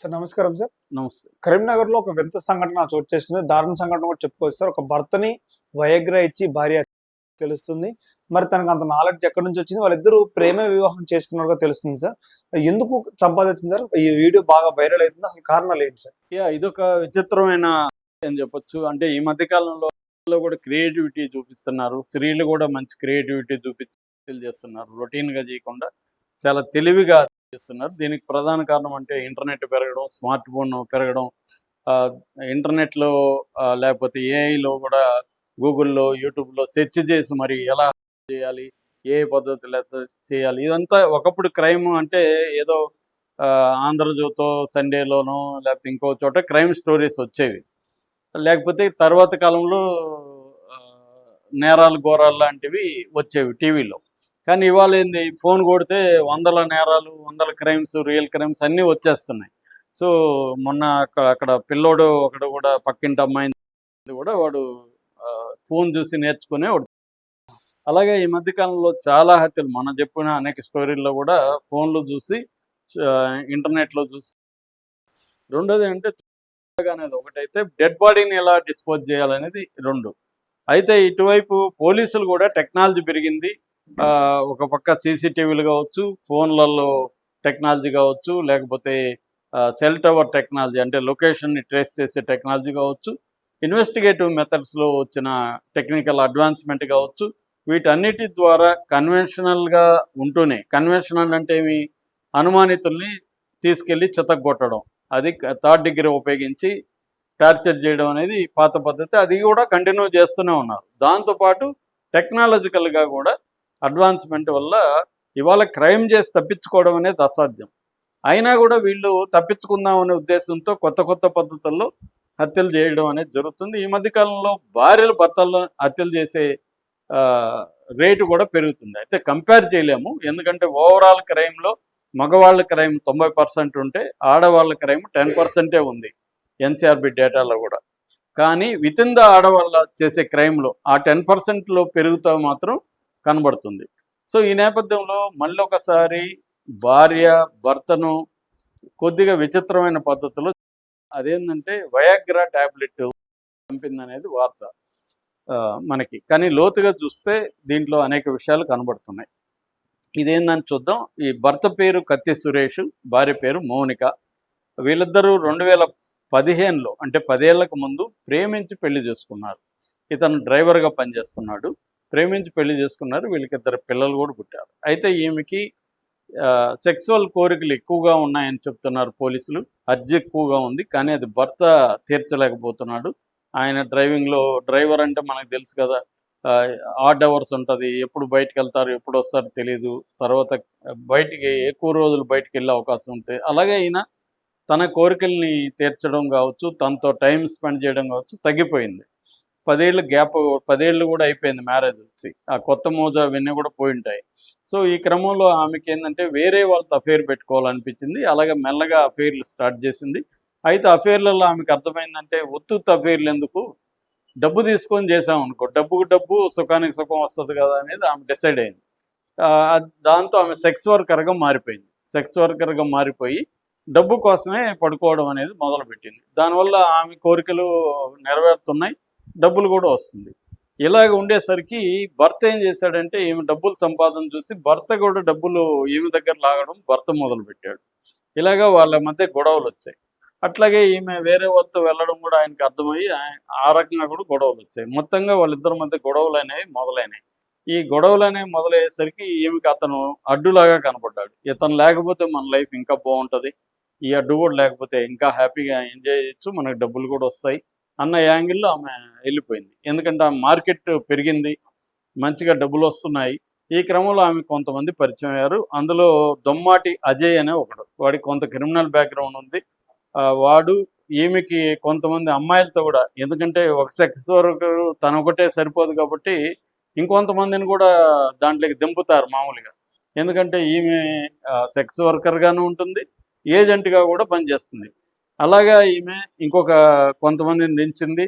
Sir నమస్కారం sir. నమస్తే. కరీంనగర్లో ఒక వింత సంఘటన చోటు చేసుకుంది. దారుణ సంఘటన కూడా చెప్పుకోవచ్చు సార్. ఒక భర్తని వయగ్ర ఇచ్చి భార్య తెలుస్తుంది. మరి తనకు అంత నాలెడ్జ్ ఎక్కడి నుంచి వచ్చింది? వాళ్ళిద్దరూ ప్రేమ వివాహం చేసుకున్నట్టుగా తెలుస్తుంది సార్. ఎందుకు సంపాదించింది సార్? ఈ వీడియో బాగా వైరల్ అవుతుంది? అసలు కారణాలు ఏంటి సార్? యా ఇదొక విచిత్రమైన అని చెప్పొచ్చు. అంటే ఈ మధ్య కాలంలో కూడా క్రియేటివిటీ చూపిస్తున్నారు. స్త్రీలు కూడా మంచి క్రియేటివిటీ చూపించి చేస్తున్నారు. రొటీన్గా చేయకుండా చాలా తెలివిగా చేస్తున్నారు. దీనికి ప్రధాన కారణం అంటే ఇంటర్నెట్ పెరగడం స్మార్ట్ ఫోన్ పెరగడం ఆ, ఇంటర్నెట్లో లేకపోతే ఏఐలో కూడా గూగుల్లో యూట్యూబ్లో సెర్చ్ చేసి మరి ఎలా చేయాలి ఏ పద్ధతిలో చేయాలి ఇదంతా ఒకప్పుడు క్రైమ్ అంటే ఏదో ఆ, ఆంధ్రజ్యోతో సండేలోనో లేకపోతే ఇంకో చోట క్రైమ్ స్టోరీస్ వచ్చేవి. లేకపోతే తర్వాత కాలంలో ఆ, నేరాలు ఘోరాలు లాంటివి వచ్చేవి టీవీలో. కానీ ఇవాళ ఏంది ఫోన్ కొడితే వందల నేరాలు వందల క్రైమ్స్ రియల్ క్రైమ్స్ అన్నీ వచ్చేస్తున్నాయి. సో మొన్న అక్కడ పిల్లోడు ఒకడు కూడా పక్కింటి అమ్మాయి కూడా వాడు ఫోన్ చూసి నేర్చుకునే వాడు. అలాగే ఈ మధ్య కాలంలో చాలా హత్యలు మనం చెప్పిన అనేక స్టోరీల్లో కూడా ఫోన్లు చూసి ఇంటర్నెట్లో చూసి. రెండోది అంటే అనేది ఒకటైతే డెడ్ బాడీని ఎలా డిస్పోజ్ చేయాలనేది రెండు. అయితే ఇటువైపు పోలీసులు కూడా టెక్నాలజీ పెరిగింది. ఒక పక్క సీసీటీవీలు కావచ్చు ఫోన్లలో టెక్నాలజీ కావచ్చు లేకపోతే సెల్ టవర్ టెక్నాలజీ అంటే లొకేషన్ని ట్రేస్ చేసే టెక్నాలజీ కావచ్చు ఇన్వెస్టిగేటివ్ మెథడ్స్లో వచ్చిన టెక్నికల్ అడ్వాన్స్మెంట్ కావచ్చు వీటన్నిటి ద్వారా కన్వెన్షనల్గా ఉంటూనే కన్వెన్షనల్ అంటే ఏమి? అనుమానితుల్ని తీసుకెళ్ళి చితగొట్టడం అది థర్డ్ డిగ్రీ ఉపయోగించి టార్చర్ చేయడం అనేది పాత పద్ధతి. అది కూడా కంటిన్యూ చేస్తూనే ఉన్నారు. దాంతోపాటు టెక్నాలజికల్గా కూడా అడ్వాన్స్మెంట్ వల్ల ఇవాళ క్రైమ్ చేసి తప్పించుకోవడం అనేది అసాధ్యం. అయినా కూడా వీళ్ళు తప్పించుకుందాం అనే ఉద్దేశంతో కొత్త కొత్త పద్ధతుల్లో హత్యలు చేయడం అనేది జరుగుతుంది. ఈ మధ్యకాలంలో భార్యలు భర్తల్లో హత్యలు చేసే రేటు కూడా పెరుగుతుంది. అయితే కంపేర్ చేయలేము. ఎందుకంటే ఓవరాల్ క్రైమ్లో మగవాళ్ళ క్రైమ్ తొంభై పర్సెంట్ ఉంటే ఆడవాళ్ళ క్రైమ్ టెన్ పర్సెంటే ఉంది ఎన్సీఆర్బి డేటాలో కూడా. కానీ విత్ ఇన్ ద ఆడవాళ్ళ చేసే క్రైమ్లో ఆ టెన్ పర్సెంట్లో పెరుగుతూ మాత్రం కనబడుతుంది. సో ఈ నేపథ్యంలో మళ్ళీ ఒకసారి భార్య భర్తను కొద్దిగా విచిత్రమైన పద్ధతిలో అదేంటంటే వయాగ్రా ట్యాబ్లెట్ అనేది వార్త మనకి. కానీ లోతుగా చూస్తే దీంట్లో అనేక విషయాలు కనబడుతున్నాయి. ఇదేందని చూద్దాం. ఈ భర్త పేరు కత్తి సురేష్ భార్య పేరు మౌనిక. వీళ్ళిద్దరూ రెండు వేల పదిహేనులో అంటే పదేళ్ళకు ముందు ప్రేమించి పెళ్ళి చేసుకున్నారు. ఇతను డ్రైవర్గా పనిచేస్తున్నాడు. ప్రేమించి పెళ్ళి చేసుకున్నారు. వీళ్ళకి ఇద్దరు పిల్లలు కూడా పుట్టారు. అయితే ఈమెకి సెక్సువల్ కోరికలు ఎక్కువగా ఉన్నాయని చెప్తున్నారు పోలీసులు. అర్జీ ఎక్కువగా ఉంది కానీ అది భర్త తీర్చలేకపోతున్నాడు. ఆయన డ్రైవింగ్లో డ్రైవర్ అంటే మనకు తెలుసు కదా ఆడ్ అవర్స్ ఉంటుంది. ఎప్పుడు బయటకు వెళ్తారు ఎప్పుడు వస్తారో తెలియదు తర్వాత బయటికి ఎక్కువ రోజులు బయటకు వెళ్ళే అవకాశం ఉంటుంది అలాగే ఈయన తన కోరికల్ని తీర్చడం కావచ్చు తనతో టైం స్పెండ్ చేయడం కావచ్చు తగ్గిపోయింది. పదేళ్ళు గ్యాప్ పదేళ్ళు కూడా అయిపోయింది మ్యారేజ్. వచ్చి ఆ కొత్త మోజ అవన్నీ కూడా పోయి ఉంటాయి. సో ఈ క్రమంలో ఆమెకి ఏంటంటే వేరే వాళ్ళతో అఫేర్ పెట్టుకోవాలనిపించింది. అలాగే మెల్లగా అఫేర్లు స్టార్ట్ చేసింది. అయితే అఫేర్లలో ఆమెకు అర్థమైందంటే ఉత్తుత్త అఫేర్లు ఎందుకు? డబ్బు తీసుకొని చేసాం అనుకో డబ్బుకు డబ్బు సుఖానికి సుఖం వస్తుంది కదా అనేది ఆమె డిసైడ్ అయింది. దాంతో ఆమె సెక్స్ వర్కర్గా మారిపోయింది. సెక్స్ వర్కర్గా మారిపోయి డబ్బు కోసమే పడుకోవడం అనేది మొదలుపెట్టింది. దానివల్ల ఆమె కోరికలు నెరవేరుతున్నాయి. డబ్బులు కూడా వస్తుంది. ఇలాగ ఉండేసరికి భర్త ఏం చేశాడంటే ఈమె డబ్బులు సంపాదన చూసి భర్త కూడా డబ్బులు ఈమె దగ్గర లాగడం భర్త మొదలుపెట్టాడు. ఇలాగా వాళ్ళ మధ్య గొడవలు వచ్చాయి. అట్లాగే ఈమె వేరే వాళ్ళతో వెళ్ళడం కూడా ఆయనకు అర్థమయ్యి ఆ రకంగా కూడా గొడవలు వచ్చాయి. మొత్తంగా వాళ్ళిద్దరి మధ్య గొడవలు అనేవి మొదలైనాయి. ఈ గొడవలు అనేవి మొదలయ్యేసరికి ఈమెకి అతను అడ్డులాగా కనపడ్డాడు. ఇతను లేకపోతే మన లైఫ్ ఇంకా బాగుంటుంది. ఈ అడ్డు కూడా లేకపోతే ఇంకా హ్యాపీగా ఎంజాయ్ చేయొచ్చు. మనకు డబ్బులు కూడా వస్తాయి. అన్న యాంగిల్లో ఆమె వెళ్ళిపోయింది. ఎందుకంటే ఆ మార్కెట్ పెరిగింది మంచిగా డబ్బులు వస్తున్నాయి. ఈ క్రమంలో ఆమె కొంతమంది పరిచయం అయ్యారు. అందులో దొమ్మాటి అజయ్ అనే ఒకడు. వాడికి కొంత క్రిమినల్ బ్యాక్గ్రౌండ్ ఉంది. ఆ, వాడు ఈమెకి కొంతమంది అమ్మాయిలతో కూడా ఎందుకంటే ఒక సెక్స్ వర్కర్ తన ఒకటే సరిపోదు కాబట్టి ఇంకొంతమందిని కూడా దాంట్లోకి దింపుతారు మామూలుగా. ఎందుకంటే ఈమె సెక్స్ వర్కర్గాను ఉంటుంది ఏజెంట్గా కూడా పనిచేస్తుంది. అలాగా ఈమె ఇంకొక కొంతమందిని దించింది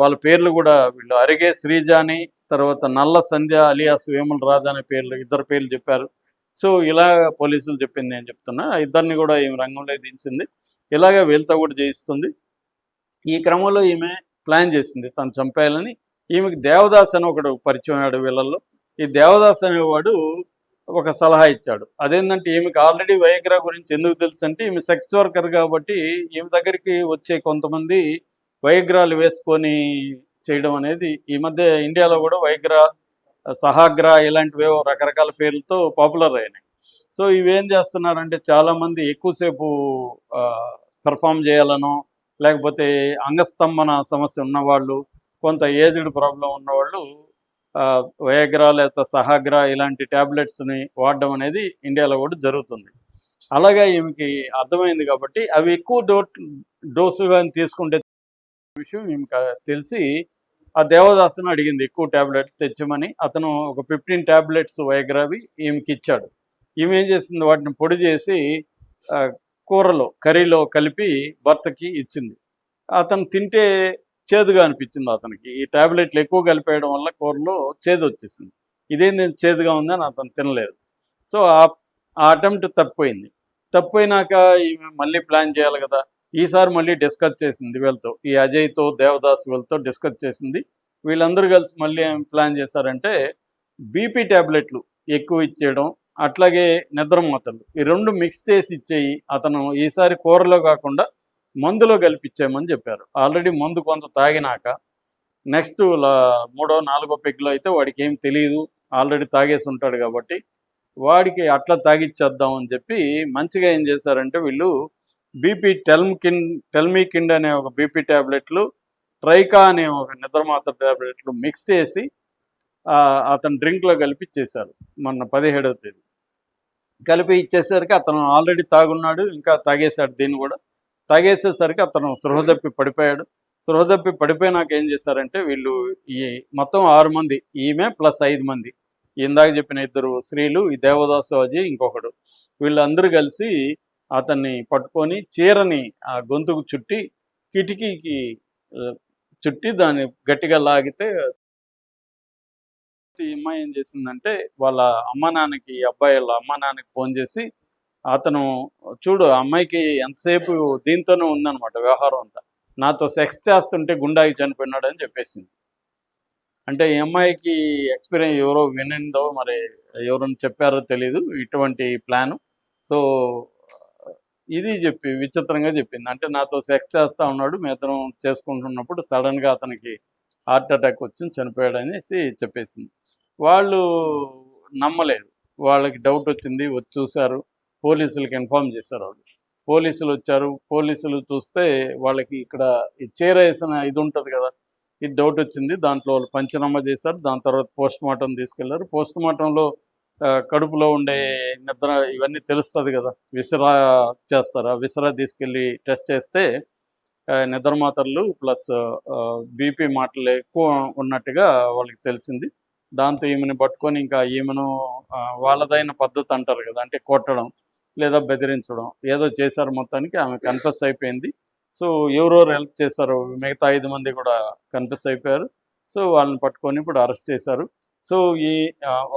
వాళ్ళ పేర్లు కూడా వీళ్ళు అరిగే శ్రీజాని తర్వాత నల్ల సంధ్య అలియాస్ వేముల రాజా అనే పేర్లు ఇద్దరు పేర్లు చెప్పారు. సో ఇలా పోలీసులు చెప్పింది నేను చెప్తున్నా. ఇద్దరిని కూడా ఈమె రంగంలో దించింది. ఇలాగే వీళ్ళతో కూడా చేయిస్తుంది ఈ క్రమంలో ఈమె ప్లాన్ చేసింది తను చంపేయాలని. ఈమెకి దేవదాస్ అని ఒకడు పరిచయం అయ్యాడు వీళ్ళల్లో. ఈ దేవదాస్ అనేవాడు ఒక సలహా ఇచ్చాడు. అదేంటంటే ఈమెకి ఆల్రెడీ వయగ్రా గురించి ఎందుకు తెలుసు అంటే ఈమె సెక్స్ వర్కర్ కాబట్టి ఈమె దగ్గరికి వచ్చే కొంతమంది వయగ్రాలు వేసుకొని చేయడం అనేది ఈ మధ్య ఇండియాలో కూడా వైగ్రా సహాగ్రా ఇలాంటివేవో రకరకాల పేర్లతో పాపులర్ అయినాయి. సో ఇవేం చేస్తున్నారంటే చాలామంది ఎక్కువసేపు పెర్ఫామ్ చేయాలనో లేకపోతే అంగస్తంభన సమస్య ఉన్నవాళ్ళు కొంత ఏజ్డ్ ప్రాబ్లం ఉన్నవాళ్ళు వయగ్రా లేకపోతే సహాగ్రా ఇలాంటి ట్యాబ్లెట్స్ని వాడడం అనేది ఇండియాలో కూడా జరుగుతుంది. అలాగే ఈమెకి అర్థమైంది కాబట్టి అవి ఎక్కువ డో కానీ తీసుకుంటే విషయం ఈమెకి తెలిసి ఆ దేవదాసును అడిగింది ఎక్కువ ట్యాబ్లెట్స్ తెచ్చమని. అతను ఒక ఫిఫ్టీన్ ట్యాబ్లెట్స్ వయగ్రావి ఈమెకి ఇచ్చాడు. ఈమె ఏం చేసింది? వాటిని పొడి చేసి కూరలో కర్రీలో కలిపి భర్తకి ఇచ్చింది. అతను తింటే చేదుగా అనిపించింది అతనికి. ఈ ట్యాబ్లెట్లు ఎక్కువ కలిపేయడం వల్ల కూరలో చేదు వచ్చేసింది. ఇదేంది చేదుగా ఉందని అతను తినలేదు. సో ఆ అటెంప్ట్ తప్పిపోయింది. తప్పిపోయినాక ఈమె మళ్ళీ ప్లాన్ చేయాలి కదా. ఈసారి మళ్ళీ డిస్కస్ చేసింది వీళ్ళతో. ఈ అజయ్తో దేవదాస్ వీళ్ళతో డిస్కస్ చేసింది. వీళ్ళందరూ కలిసి మళ్ళీ ఏం ప్లాన్ చేశారంటే బీపీ ట్యాబ్లెట్లు ఎక్కువ ఇచ్చేయడం అట్లాగే నిద్రమాతలు. ఈ రెండు మిక్స్ చేసి ఇచ్చేయి అతను. ఈసారి కూరలో కాకుండా మందులో కలిపిచ్చేయమని చెప్పారు. ఆల్రెడీ మందు కొంత తాగినాక నెక్స్ట్ మూడో నాలుగో పెగ్లో అయితే వాడికి ఏం తెలియదు ఆల్రెడీ తాగేసి ఉంటాడు కాబట్టి వాడికి అట్లా తాగిచ్చేద్దాం అని చెప్పి మంచిగా ఏం చేశారంటే వీళ్ళు బీపీ టెల్మ్ కిన్ అనే ఒక బీపీ ట్యాబ్లెట్లు ట్రైకా అనే ఒక నిద్రమాత్ర ట్యాబ్లెట్లు మిక్స్ చేసి అతను డ్రింక్లో కలిపి ఇచ్చేశారు మొన్న పదిహేడవ తేదీ. కలిపి ఇచ్చేసరికి అతను ఆల్రెడీ తాగున్నాడు ఇంకా తాగేశాడు దీన్ని కూడా. తాగేసేసరికి అతను సృహ తప్పి పడిపోయాడు. సృహ తప్పి పడిపోయినాక ఏం చేశారంటే వీళ్ళు ఈ మొత్తం ఆరు మంది ఈమె ప్లస్ ఐదు మంది ఇందాక చెప్పిన ఇద్దరు స్త్రీలు ఈ దేవదాసు ఇంకొకడు. వీళ్ళందరూ కలిసి అతన్ని పట్టుకొని చీరని ఆ గొంతుకు చుట్టి కిటికీకి చుట్టి దాన్ని గట్టిగా లాగితే ఈ అమ్మాయి ఏం చేసిందంటే వాళ్ళ అమ్మ నాన్నకి అబ్బాయి వాళ్ళ అమ్మ నాన్నకి ఫోన్ చేసి అతను చూడు ఆ అమ్మాయికి ఎంతసేపు దీంతోనే ఉందన్నమాట వ్యవహారం అంతా. నాతో సెక్స్ చేస్తుంటే గుండాయి చనిపోయినాడు అని చెప్పేసింది. అంటే ఈ అమ్మాయికి ఎక్స్పీరియన్స్ ఎవరో వినిందో మరి ఎవరైనా చెప్పారో తెలీదు ఇటువంటి ప్లాను. సో ఇది చెప్పి విచిత్రంగా చెప్పింది. అంటే నాతో సెక్స్ చేస్తూ ఉన్నాడు మీ చేసుకుంటున్నప్పుడు సడన్గా అతనికి హార్ట్ అటాక్ వచ్చి చనిపోయాడు అనేసి చెప్పేసింది. వాళ్ళు నమ్మలేదు. వాళ్ళకి డౌట్ వచ్చింది వచ్చి చూశారు. పోలీసులకి ఇన్ఫామ్ చేశారు వాళ్ళు. పోలీసులు వచ్చారు. పోలీసులు చూస్తే వాళ్ళకి ఇక్కడ ఈ చీర వేసిన ఇది ఉంటుంది కదా ఇది డౌట్ వచ్చింది. దాంట్లో వాళ్ళు పంచనామా చేశారు. దాని తర్వాత పోస్ట్ మార్టం తీసుకెళ్ళారు. పోస్ట్ మార్టంలో కడుపులో ఉండే నిద్ర ఇవన్నీ తెలుస్తుంది కదా. విసరా చేస్తారు? ఆ విసరా తీసుకెళ్ళి టెస్ట్ చేస్తే నిద్ర మాత్రలు ప్లస్ బీపీ మాటలు ఎక్కువ ఉన్నట్టుగా వాళ్ళకి తెలిసింది. దాంతో ఈమెను పట్టుకొని ఇంకా ఈమెను వాళ్ళదైన పద్ధతి అంటారు కదా అంటే కొట్టడం. లేదా బెదిరించడం ఏదో చేశారు మొత్తానికి ఆమె కన్ఫెస్ అయిపోయింది. సో ఎవరెవరు హెల్ప్ చేశారు మిగతా ఐదు మంది కూడా కన్ఫెస్ అయిపోయారు. సో వాళ్ళని పట్టుకొని ఇప్పుడు అరెస్ట్ చేశారు. సో ఈ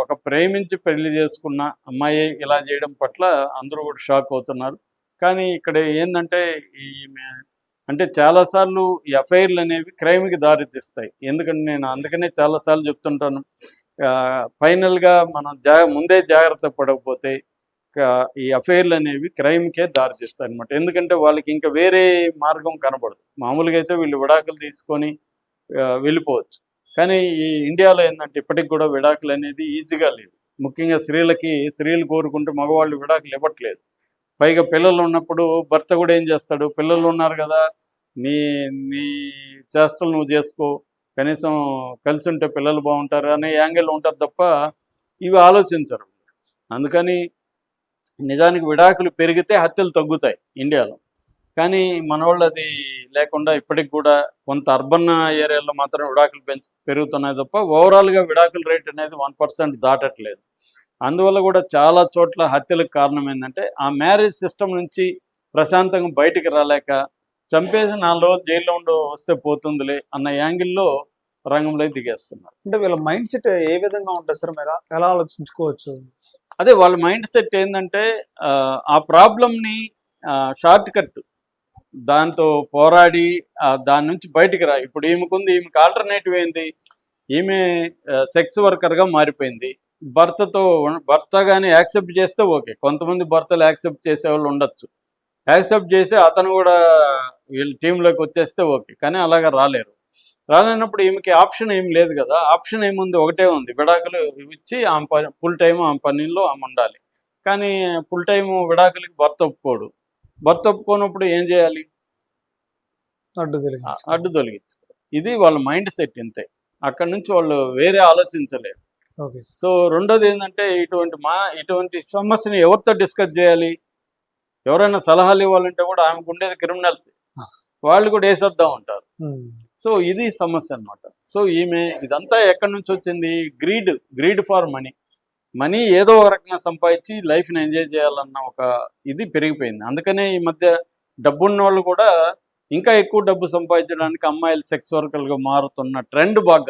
ఒక ప్రేమించి పెళ్ళి చేసుకున్న అమ్మాయి ఇలా చేయడం పట్ల అందరూ కూడా షాక్ అవుతున్నారు. కానీ ఇక్కడ ఏంటంటే ఈమె అంటే చాలాసార్లు ఈ అఫైర్లు అనేవి క్రైమ్కి దారితీస్తాయి ఎందుకంటే నేను అందుకనే చాలాసార్లు చెప్తుంటాను. ఫైనల్గా మనం జా ముందే జాగ్రత్త పడకపోతే ఈ అఫైర్లు అనేవి క్రైమ్కే దారితీస్తాయి అనమాట ఎందుకంటే వాళ్ళకి ఇంకా వేరే మార్గం కనబడదు. మామూలుగా అయితే వీళ్ళు విడాకులు తీసుకొని వెళ్ళిపోవచ్చు. కానీ ఈ ఇండియాలో ఏంటంటే ఇప్పటికి కూడా విడాకులు అనేది ఈజీగా లేదు. ముఖ్యంగా స్త్రీలకి స్త్రీలు కోరుకుంటే మగవాళ్ళు విడాకులు ఇవ్వట్లేదు. పైగా పిల్లలు ఉన్నప్పుడు భర్త కూడా ఏం చేస్తాడు? పిల్లలు ఉన్నారు కదా నీ నీ చేష్టలు నువ్వు చేసుకో. కనీసం కలిసి ఉంటే పిల్లలు బాగుంటారు అనే యాంగిల్ ఉంటుంది తప్ప ఇవి ఆలోచించరు. అందుకని నిజానికి విడాకులు పెరిగితే హత్యలు తగ్గుతాయి ఇండియాలో. కానీ మనవాళ్ళు అది లేకుండా ఇప్పటికి కూడా కొంత అర్బన్ ఏరియాలో మాత్రం విడాకులు పెంచు పెరుగుతున్నాయి తప్ప ఓవరాల్గా విడాకుల రేట్ అనేది వన్ పర్సెంట్ దాటట్లేదు. అందువల్ల కూడా చాలా చోట్ల హత్యలకు కారణం ఏంటంటే ఆ మ్యారేజ్ సిస్టమ్ నుంచి ప్రశాంతంగా బయటికి రాలేక చంపేసి నాలుగు రోజులు జైల్లో ఉండి వస్తే పోతుందిలే అన్న యాంగిల్లో రంగంలో దిగేస్తున్నారు. అంటే వీళ్ళ మైండ్ సెట్ ఏ విధంగా ఉంటుంది సార్? మీరు ఎలా ఆలోచించుకోవచ్చు? అదే వాళ్ళ మైండ్ సెట్ ఏంటంటే ఆ, ప్రాబ్లంని షార్ట్ కట్ దాంతో పోరాడి దాని నుంచి బయటికి రా. ఇప్పుడు ఈమెకుంది ఈమెకి ఆల్టర్నేటివ్ ఏంది? ఈమె సెక్స్ వర్కర్గా మారిపోయింది. భర్తతో భర్త కానీ యాక్సెప్ట్ చేస్తే ఓకే. కొంతమంది భర్తలు యాక్సెప్ట్ చేసే వాళ్ళు ఉండొచ్చు. యాక్సెప్ట్ చేసి అతను కూడా వీళ్ళ టీంలోకి వచ్చేస్తే ఓకే. కానీ అలాగా రాలేరు. రాలేనప్పుడు ఈమెకి ఆప్షన్ ఏం లేదు కదా. ఆప్షన్ ఏముంది? ఒకటే ఉంది. విడాకులు ఇచ్చి ఆమె పని ఫుల్ టైం ఆమె పనిలో ఆమె ఉండాలి. కానీ ఫుల్ టైం విడాకులకి భర్త ఒప్పుకోడు. భర్త ఒప్పుకోనప్పుడు ఏం చేయాలి? అడ్డు తెలియదు అడ్డు తొలగించు ఇది వాళ్ళ మైండ్ సెట్ ఇంతే. అక్కడ నుంచి వాళ్ళు వేరే ఆలోచించలేరు. సో రెండోది ఏంటంటే ఇటువంటి మా ఇటువంటి సమస్యని ఎవరితో డిస్కస్ చేయాలి? ఎవరైనా సలహాలు ఇవ్వాలంటే కూడా ఆమెకు ఉండేది క్రిమినల్స్ వాళ్ళు కూడా వేసేద్దాం ఉంటారు. సో ఇది సమస్య అన్నమాట. సో ఈమె ఇదంతా ఎక్కడి నుంచి వచ్చింది? Greed greed for money. Money ఏదో ఒక రకంగా సంపాదించి లైఫ్ని ఎంజాయ్ చేయాలన్న ఒక ఇది పెరిగిపోయింది. అందుకనే ఈ మధ్య డబ్బున్న వాళ్ళు కూడా ఇంకా ఎక్కువ డబ్బు సంపాదించడానికి అమ్మాయిలు సెక్స్ వర్కర్లుగా మారుతున్న ట్రెండ్ బాగా